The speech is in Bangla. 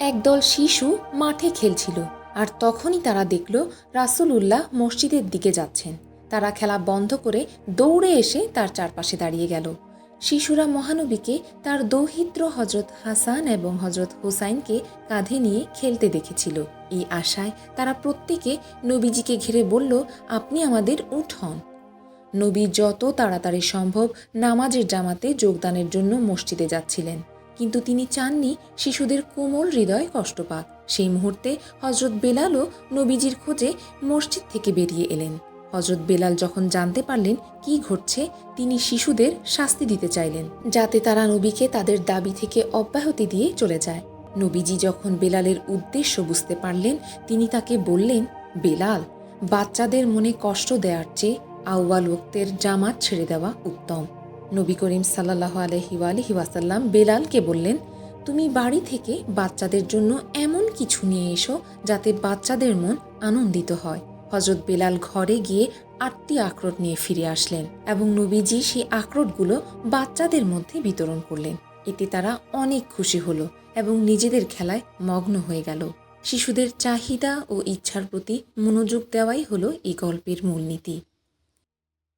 একদল শিশু মাঠে খেলছিল আর তখনই তারা দেখল রাসূল উল্লাহ মসজিদের দিকে যাচ্ছেন। তারা খেলা বন্ধ করে দৌড়ে এসে তার চারপাশে দাঁড়িয়ে গেল। শিশুরা মহানবীকে তার দৌহিত্র হজরত হাসান এবং হজরত হুসাইনকে কাঁধে নিয়ে খেলতে দেখেছিল। এই আশায় তারা প্রত্যেকে নবীজিকে ঘিরে বলল, আপনি আমাদের উঠ হন। নবী যত তাড়াতাড়ি সম্ভব নামাজের জামাতে যোগদানের জন্য মসজিদে যাচ্ছিলেন। কিন্তু তিনি চাননি শিশুদের কোমল হৃদয় কষ্ট পাক। সেই মুহূর্তে হজরত বেলালও নবীজির খোঁজে মসজিদ থেকে বেরিয়ে এলেন। হজরত বেলাল যখন জানতে পারলেন কি ঘটছে, তিনি শিশুদের শাস্তি দিতে চাইলেন, যাতে তারা নবীকে তাদের দাবি থেকে অব্যাহতি দিয়ে চলে যায়। নবীজি যখন বেলালের উদ্দেশ্য বুঝতে পারলেন, তিনি তাকে বললেন, বেলাল, বাচ্চাদের মনে কষ্ট দেওয়ার চেয়ে আউয়াল ওক্তের জামাত ছেড়ে দেওয়া উত্তম। নবী করিম সাল্লাহ আলহি আলহি ওয়াসাল্লাম বেলালকে বললেন, তুমি বাড়ি থেকে বাচ্চাদের জন্য এমন কিছু নিয়ে এসো যাতে বাচ্চাদের মন আনন্দিত হয়। হজরত বেলাল ঘরে গিয়ে আটটি আখরোট নিয়ে ফিরে আসলেন এবং নবীজি সেই আখরোটগুলো বাচ্চাদের মধ্যে বিতরণ করলেন। এতে তারা অনেক খুশি হলো এবং নিজেদের খেলায় মগ্ন হয়ে গেল। শিশুদের চাহিদা ও ইচ্ছার প্রতি মনোযোগ দেওয়াই হলো এই গল্পের মূলনীতি।